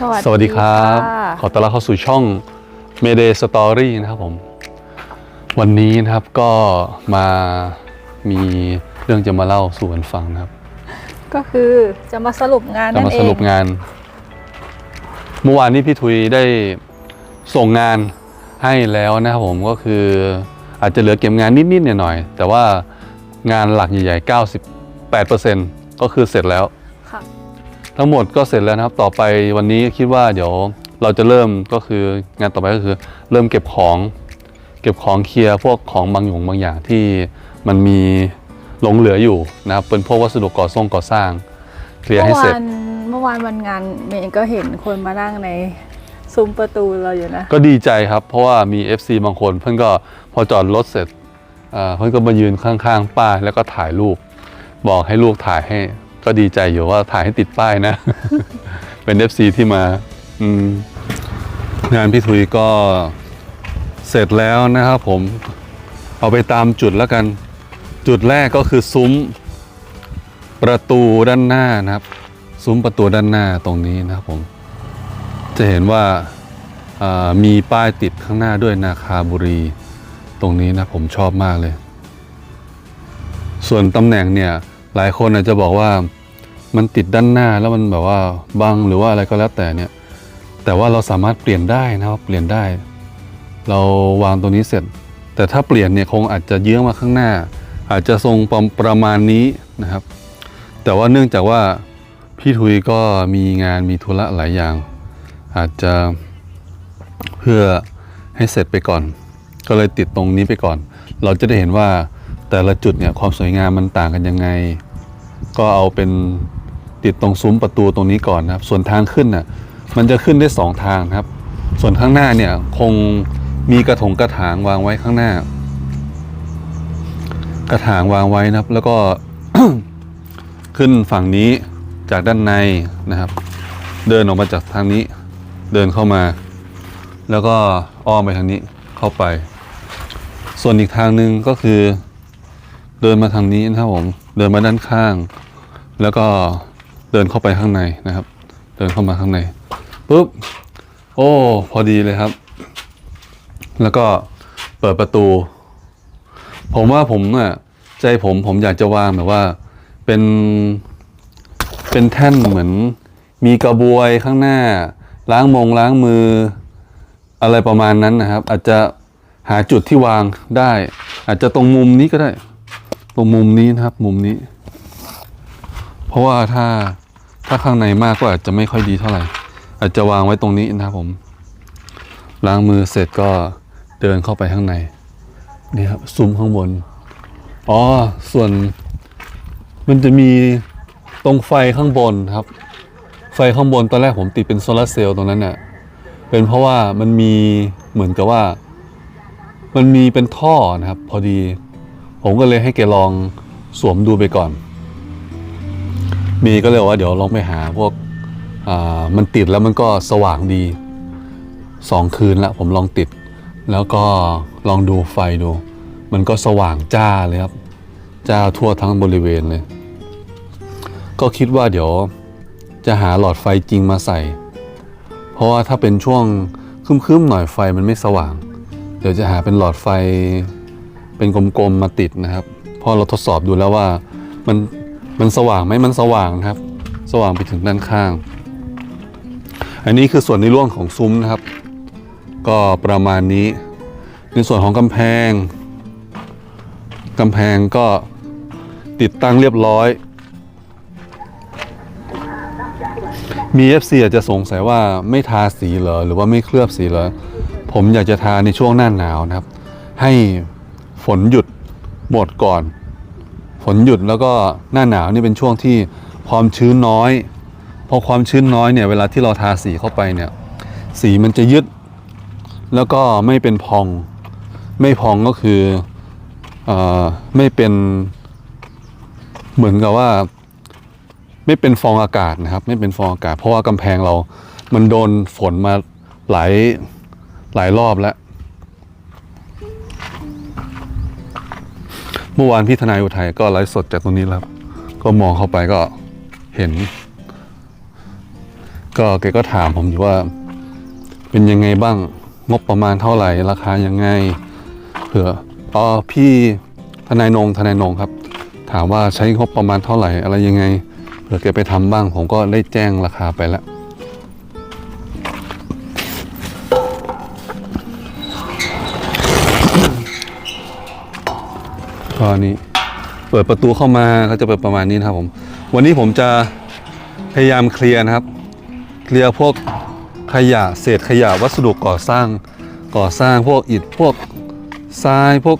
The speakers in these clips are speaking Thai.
สวัสดีครับะขอต้อนรับเข้าสู่ช่อง Mayday Story นะครับผม วันนี้นะครับก็มามีเรื่องจะมาเล่าสู่กันฟังนะครับ ก็คือจะมาสรุปงานจะนั่นมาเอสงรุปงาน เมื่อวานนี้พี่ทุยได้ส่งงานให้แล้วนะครับผมก็คืออาจจะเหลือเก็บงานนิดๆหน่อยๆแต่ว่างานหลักใหญ่ๆ 98%ก็คือเสร็จแล้วค่ะ ทั้งหมดก็เสร็จแล้วนะครับ ต่อไปวันนี้คิดว่าเดี๋ยวเราจะเริ่มก็คืองานต่อไปก็คือเริ่มเก็บของ เก็บของเคลียร์พวกของบางอย่างบางอย่างที่มันมีหลงเหลืออยู่นะครับเป็นพวกวัสดุก่อสร้างก่อสร้าง เคลียร์ให้เมื่อเสร็จวานเมื่อวานวันงานเมย์ก็เห็นคนมานั่งในซุ้มประตูเราอยู่นะ ก็ดีใจครับเพราะว่ามี FC บางคน เพื่อนก็พอจอดรถเสร็จอ่าเพื่อนก็มายืนข้างๆ ป้ายแล้วก็ถ่ายรูป บอกให้ลูกถ่ายให้ ก็ดีใจอยู่ว่าถ่ายให้ติดป้ายนะ เป็น FC ที่มา อืม งานพี่ทุยก็เสร็จแล้วนะครับผม เอาไปตามจุดแล้วกัน จุดแรกก็คือซุ้ม ประตูด้านหน้านะครับ ซุ้มประตูด้านหน้าตรงนี้นะครับผม จะเห็นว่าอ่ามีป้ายติดข้างหน้าด้วยนาคาบุรี ตรงนี้นะผมชอบมากเลย ส่วนตำแหน่งเนี่ย หลายคนอาจจะบอกว่ามันติดด้านหน้าแล้วมันแบบว่าบังหรือว่าอะไรก็แล้วแต่เนี่ย แต่ว่าเราสามารถเปลี่ยนได้นะครับเปลี่ยนได้ เราวางตรงนี้เสร็จ แต่ถ้าเปลี่ยนเนี่ยคงอาจจะเยื้องมาข้างหน้า อาจจะทรงประประมาณนี้นะครับ แต่ว่าเนื่องจากว่าพี่ทุยก็มีงานมีธุระหลายอย่าง อาจจะเพื่อให้เสร็จไปก่อน ก็เลยติดตรงนี้ไปก่อน เราจะได้เห็นว่า แต่ละจุดเนี่ยความสวยงามมันต่างกันยังไง ก็เอาเป็นติดตรงซุ้มประตูตรงนี้ก่อนนะครับ ส่วนทางขึ้นน่ะมันจะขึ้นได้สองทางครับ ส่วนข้างหน้าเนี่ยคงมีกระถงกระถางวางไว้ข้างหน้า กระถางวางไว้นะครับ แล้วก็ขึ้นฝั่งนี้จากด้านในนะครับ เดินออกมาจากทางนี้เดินเข้ามา แล้วก็อ้อมไปทางนี้เข้าไป ส่วนอีกทางหนึ่งก็คือ เดินมาทางนี้นะครับผมเดินมาด้านข้าง แล้วก็เดินเข้าไปข้างในนะครับ เดินเข้ามาข้างในปุ๊บโอ้พอดีเลยครับ แล้วก็เปิดประตู ผมว่าผมอะใจผมผมอยากจะวางแบบว่าเป็นเป็นแท่นเหมือนมีกระบวยข้างหน้า ล้างมงล้างมืออะไรประมาณนั้นนะครับ อาจจะหาจุดที่วางได้ อาจจะตรงมุมนี้ก็ได้ ตรงมุมนี้นะครับ มุมนี้ เพราะว่าถ้าถ้าข้างในมากก็อาจจะไม่ค่อยดีเท่าไหร่ อาจจะวางไว้ตรงนี้นะครับผม ล้างมือเสร็จก็เดินเข้าไปข้างในนี่ครับซุ้มข้างบน อ๋อ ส่วน มันจะมีตรงไฟข้างบนครับ ไฟข้างบนตอนแรกผมติดเป็นโซลาเซลล์ตรงนั้นน่ะเป็นเพราะว่ามันมีเหมือนกับว่า มันมีเป็นท่อนะครับ พอดี ผมก็เลยให้แกลองสวมดูไปก่อน มีก็เลยกว่าเดี๋ยวลองไปหาพวกอ่ามันติดแล้วมันก็สว่างดีสองคืนละผมลองติด แล้วก็ลองดูไฟดู มันก็สว่างจ้าเลยครับ จ้าทั่วทั้งบริเวณเลย ก็คิดว่าเดี๋ยวจะหาหลอดไฟจริงมาใส่ เพราะว่าถ้าเป็นช่วงคึ้มๆหน่อยไฟมันไม่สว่าง เดี๋ยวจะหาเป็นหลอดไฟ เป็นกลมๆมาติดนะครับพราะเราทดสอบดูแล้วว่ามันมันสว่างไหมมันสว่างนะครับ สว่างไปถึงด้านข้าง อันนี้คือส่วนในร่วงของซุ้มนะครับ ก็ประมาณนี้ ในส่วนของกำแพงกำแพงก็ติดตั้งเรียบร้อย มี FC อาจจะสงสัยว่าไม่ทาสีเหรอหรือว่าไม่เคลือบสีเหรอผมอยากจะทาในช่วงหน้าหนาวนะครับ ให้ ฝนหยุดหมดก่อน ฝนหยุดแล้วก็หน้าหนาวนี่เป็นช่วงที่ความชื้นน้อยพอความชื้นน้อยเนี่ยเวลาที่เราทาสีเข้าไปเนี่ยสีมันจะยึด แล้วก็ไม่เป็นพอง ไม่พองก็คือเออไม่เป็นเหมือนกับว่า ไม่เป็นฟองอากาศนะครับ ไม่เป็นฟองอากาศ เพราะว่ากำแพงเรา มันโดนฝนมาหลายหลายรอบแล้ว เมื่อวานพี่ทนายอุทัยก็ไลฟ์สดจากตรงนี้แล้วครับ ก็มองเข้าไปก็เห็น ก็แกก็ถามผมอยู่ว่า เป็นยังไงบ้างงบประมาณเท่าไหร่ ราคายังไงเผื่ออ๋อพี่ทนายนงทนายนงครับ ถามว่าใช้งบประมาณเท่าไหร่อะไรยังไงเผื่อแกไปทำบ้างผมก็ได้แจ้งราคาไปแล้ว ก็นี่เปิดประตูเข้ามาก็จะเป็นประมาณนี้นะครับผมวันนี้ผมจะพยายามเคลียร์นะครับ เคลียร์พวกขยะเศษขยะวัสดุก่อสร้างก่อสร้างพวกอิฐพวกทรายพวก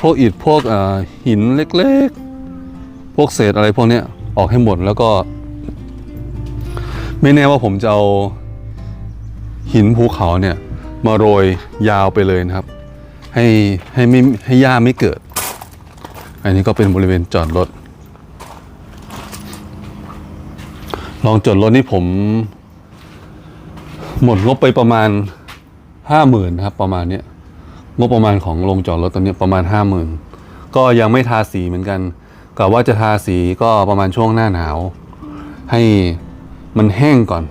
พวกอิฐพวกหินเล็กๆ พวกเศษอะไรพวกนี้ออกให้หมดแล้วก็ ไม่แน่ว่าผมจะเอาหินภูเขาเนี่ยมาโรยยาวไปเลยนะครับ ให้ให้ไม่ให้หญ้าไม่เกิด อันนี้ก็เป็นบริเวณจอดรถ ลองจอดรถนี่ผม หมดงบไปประมาณห้าหมื่นครับ ประมาณเนี้ยงบประมาณของโรงจอดรถตอนนี้ประมาณห้าหมื่นก็ยังไม่ทาสีเหมือนกันกะว่าจะทาสีก็ประมาณช่วงหน้าหนาว ให้มันแห้งก่อน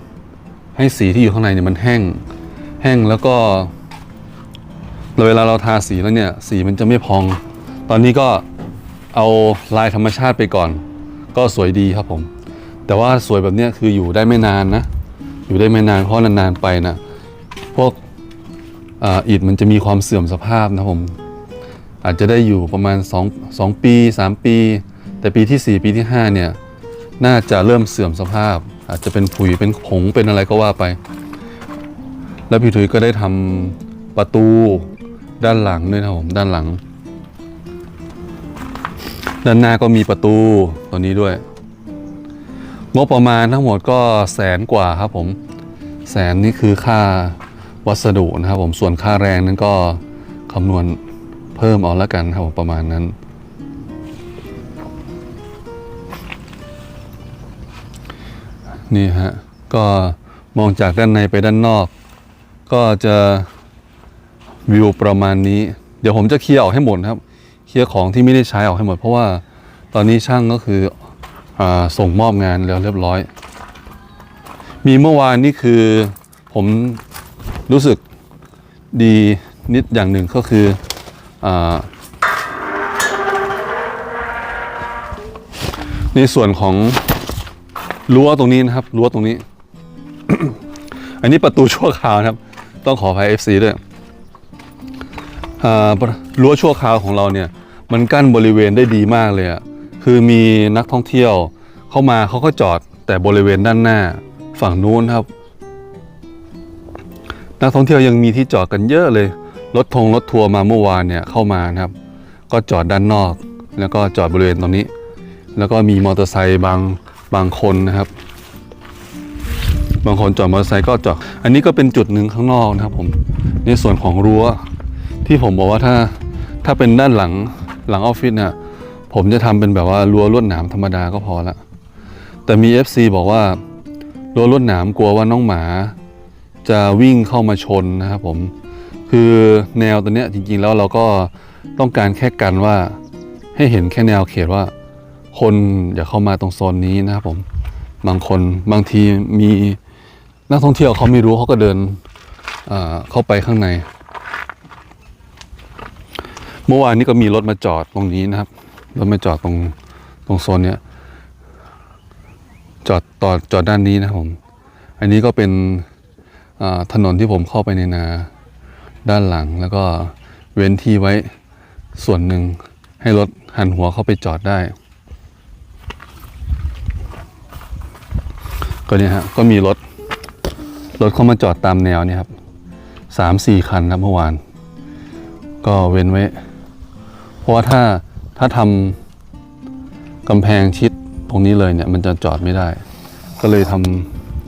ให้สีที่อยู่ข้างในเนี่ยมันแห้ง แห้งแล้วก็เวลาเราทาสีแล้วเนี่ย สีมันจะไม่พอง ตอนนี้ก็ เอาลายธรรมชาติไปก่อน ก็สวยดีครับผม แต่ว่าสวยแบบนี้คืออยู่ได้ไม่นานนะ อยู่ได้ไม่นานเพราะนานๆไปนะพวกอิฐมันจะมีความเสื่อมสภาพนะผมอาจจะได้อยู่ประมาณ 2 2 ปี 3 ปี แต่ปีที่ 4 ปีที่ 5 เนี่ย น่าจะเริ่มเสื่อมสภาพ อาจจะเป็นผุยเป็นผงเป็นอะไรก็ว่าไป แล้วพี่ถุยก็ได้ทำประตูด้านหลังด้วยนะผมด้านหลัง ด้านหน้าก็มีประตูตัวนี้ด้วย งบประมาณทั้งหมดก็แสนกว่าครับผมแสนนี่คือค่าวัสดุนะครับผมส่วนค่าแรงนั้นก็คำนวณเพิ่มเอาละกันครับผมประมาณนั้น นี่ฮะ ก็มองจากด้านในไปด้านนอก ก็จะวิวประมาณนี้ เดี๋ยวผมจะเคลียร์ออกให้หมดครับ เคลียร์ของที่ไม่ได้ใช้ออกให้หมด เพราะว่าตอนนี้ช่างก็คืออส่งมอบงานแล้วเรียบร้อย มีเมื่อวานนี่คือผมรู้สึกดีนิดอย่างหนึ่งก็คืออในส่วนของรั้วตรงนี้นะครับรั้วตรงนี้ อันนี้ประตูชั่วคราวนะครับ ต้องขออภัย FC ด้วยรั้วชั่วคราวของเราเนี่ย มันกั้นบริเวณได้ดีมากเลยอะคือมีนักท่องเที่ยวเข้ามาเขาก็จอดแต่บริเวณด้านหน้าฝั่งนู้นครับ นักท่องเที่ยวยังมีที่จอดกันเยอะเลย รถทงรถทัวร์มาเมื่อวานเนี่ยเข้ามานะครับ ก็จอดด้านนอก แล้วก็จอดบริเวณตรงนี้ แล้วก็มีมอเตอร์ไซค์บางบางคนนะครับ บางคนจอดมอเตอร์ไซค์ก็จอด อันนี้ก็เป็นจุดหนึ่งข้างนอกนะครับผม ในส่วนของรั้วที่ผมบอกว่าถ้าถ้าเป็นด้านหลัง หลังออฟฟิศเนี่ยผมจะทำเป็นแบบว่ารั้วลวดหนามธรรมดาก็พอละ แต่มี FC บอกว่ารั้วลวดหนามกลัวว่าน้องหมา จะวิ่งเข้ามาชนนะครับผมคือแนวตัวเนี้ยจริงๆแล้วเราก็ต้องการแค่กันว่าให้เห็นแค่แนวเขตว่า คนอย่าเข้ามาตรงโซนนี้นะครับผมบางคนบางทีมีนักท่องเที่ยวเขาไม่รู้เขาก็เดินเข้าไปข้างใน เมื่อวานนี้ก็มีรถมาจอดตรงนี้นะครับ รถมาจอดตรงตรงโซนเนี้ย จอดต่อจอดด้านนี้นะผม อันนี้ก็เป็นถนนที่ผมเข้าไปในนาด้านหลัง แล้วก็เว้นที่ไว้ส่วนหนึ่งให้รถหันหัวเข้าไปจอดได้ ก็เนี่ยฮะก็มีรถ รถเข้ามาจอดตามแนวเนี่ยครับสามสี่คันครับเมื่อวาน ก็เว้นไว้ ราะว่าถ้าถ้าทำกำแพงชิดตรงนี้เลยเนี่ย มันจะจอดไม่ได้ ก็เลยท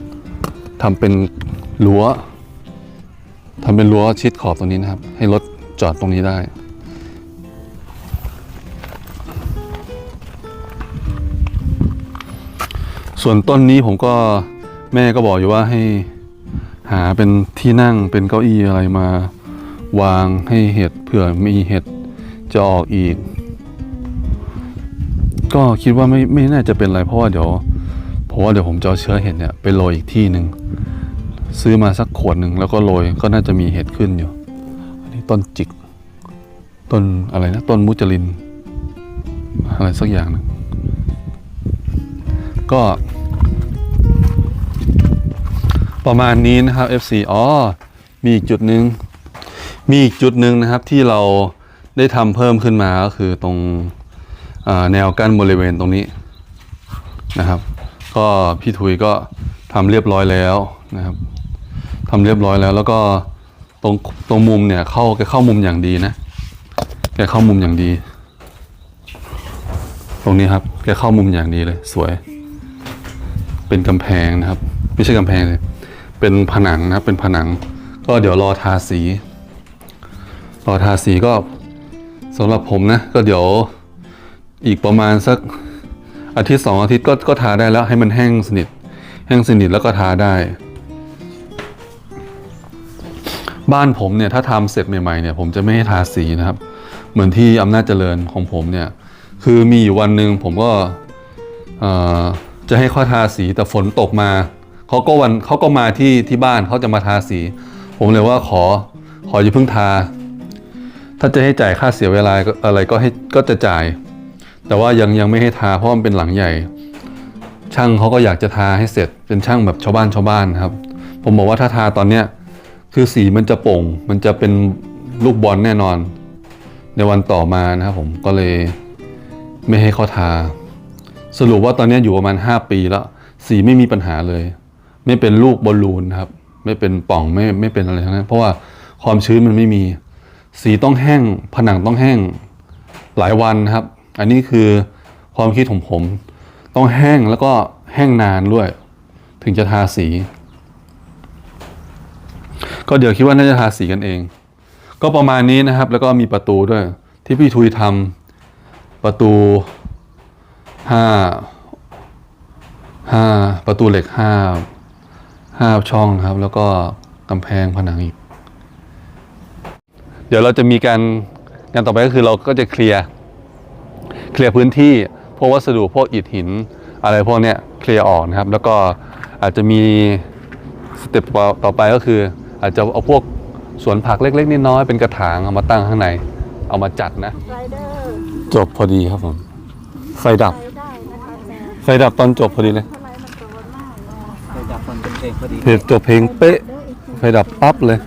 ำทำเป็นรั้วทำเป็นรั้วชิดขอบตรงนี้นะครับ ให้รถจอดตรงนี้ได้ส่วนต้นนี้ผมก็แม่ก็บอกอยู่ว่าให้หาเป็นที่นั่งเป็นเก้าอี้อะไรมาวางให้เห็ดเผื่อมีเห็ด จะออกอีก ก็คิดว่าไม่ไม่น่าจะเป็นไร เพราะว่าเดี๋ยวผมว่าเดี๋ยวผมจะเอาเชื้อเห็ดเนี่ยไปโรยอีกที่หนึ่งซื้อมาสักขวดหนึ่งแล้วก็โรยก็น่าจะมีเห็ดขึ้นอยู่ อันนี้ต้นจิก ต้นอะไรนะ ต้นมุจลิน อะไรสักอย่างหนึงก็ ประมาณนี้นะครับ FC อ๋อมีอีกจุดหนึ่งมีอีกจุดหนึ่งนะครับที่เรา ได้ทำเพิ่มขึ้นมาก็คือตรงแนวกั้นบริเวณตรงนี้นะครับ ก็พี่ทุยก็ทำเรียบร้อยแล้วนะครับทำเรียบร้อยแล้ว แล้วก็ตรงตรงมุมเนี่ยเข้าแกเข้ามุมอย่างดีนะแกเข้ามุมอย่างดี ตรงนี้ครับ แกเข้ามุมอย่างดีเลย สวย เป็นกำแพงนะครับ ไม่ใช่กำแพงเลย เป็นผนังนะเป็นผนัง ก็เดี๋ยวรอทาสี รอทาสีก็ สำหรับผมนะ ก็เดี๋ยวอีกประมาณสักอาทิตย์สองอาทิตย์ก็ก็ทาได้แล้วให้มันแห้งสนิท แห้งสนิทแล้วก็ทาได้ บ้านผมเนี่ยถ้าทำเสร็จใหม่ๆเนี่ยผมจะไม่ให้ทาสีนะครับ เหมือนที่อำนาจเจริญของผมเนี่ย คือมีอยู่วันหนึ่งผมก็จะให้เขาทาสีแต่ฝนตกมาเขาก็วันเขาก็มาที่ที่บ้านเขาจะมาทาสี ผมเลยว่าขอขออย่าเพิ่งทา ถ้าจะให้จ่ายค่าเสียเวลาอะไรก็ให้ก็จะจ่าย แต่ว่ายังยังไม่ให้ทาเพราะมันเป็นหลังใหญ่ ช่างเขาก็อยากจะทาให้เสร็จเป็นช่างแบบชาวบ้านชาวบ้านครับ ผมบอกว่าถ้าทาตอนเนี้ยคือสีมันจะโป่ง มันจะเป็นลูกบอลแน่นอน ในวันต่อมานะครับผมก็เลยไม่ให้เขาทา สรุปว่าตอนนี้อยู่ประมาณ 5 ปีแล้ว สีไม่มีปัญหาเลย ไม่เป็นลูกบอลลูนครับ ไม่เป็นป่องไม่ไม่เป็นอะไรทั้งนั้น เพราะว่าความชื้นมันไม่มี สีต้องแห้ง ผนังต้องแห้งหลายวันครับ อันนี้คือความคิดของผม ต้องแห้งแล้วก็แห้งนานด้วย ถึงจะทาสี ก็เดี๋ยวคิดว่าน่าจะทาสีกันเอง ก็ประมาณนี้นะครับ แล้วก็มีประตูด้วย ที่พี่ทุยทำประตูห้าห้าประตูเหล็กห้าห้าช่องนะครับ แล้วก็กำแพงผนังอีก ดี๋ยวเราจะมีการงานต่อไปก็คือเราก็จะเคลียร์เคลียร์พื้นที่พวกวัสดุพวกอิฐหิน อะไรพวกเนี้ยเคลียร์ออกนะครับ แล้วก็อาจจะมีสเต็ปต่อไปก็คือ อาจจะเอาพวกสวนผักเล็กๆน้อยๆเป็นกระถางเอามาตั้งข้างใน เอามาจัดนะไรเดอร์จบพอดีครับผม ไฟดับไปได้นะคะแต่ไฟดับตอนจบพอดีเลยทำไมมันโดนมากเนาะไปดับฟันเป็นเพลงพอดีเพลงจบเพลงเป๊ะ ไฟดับปั๊บเลย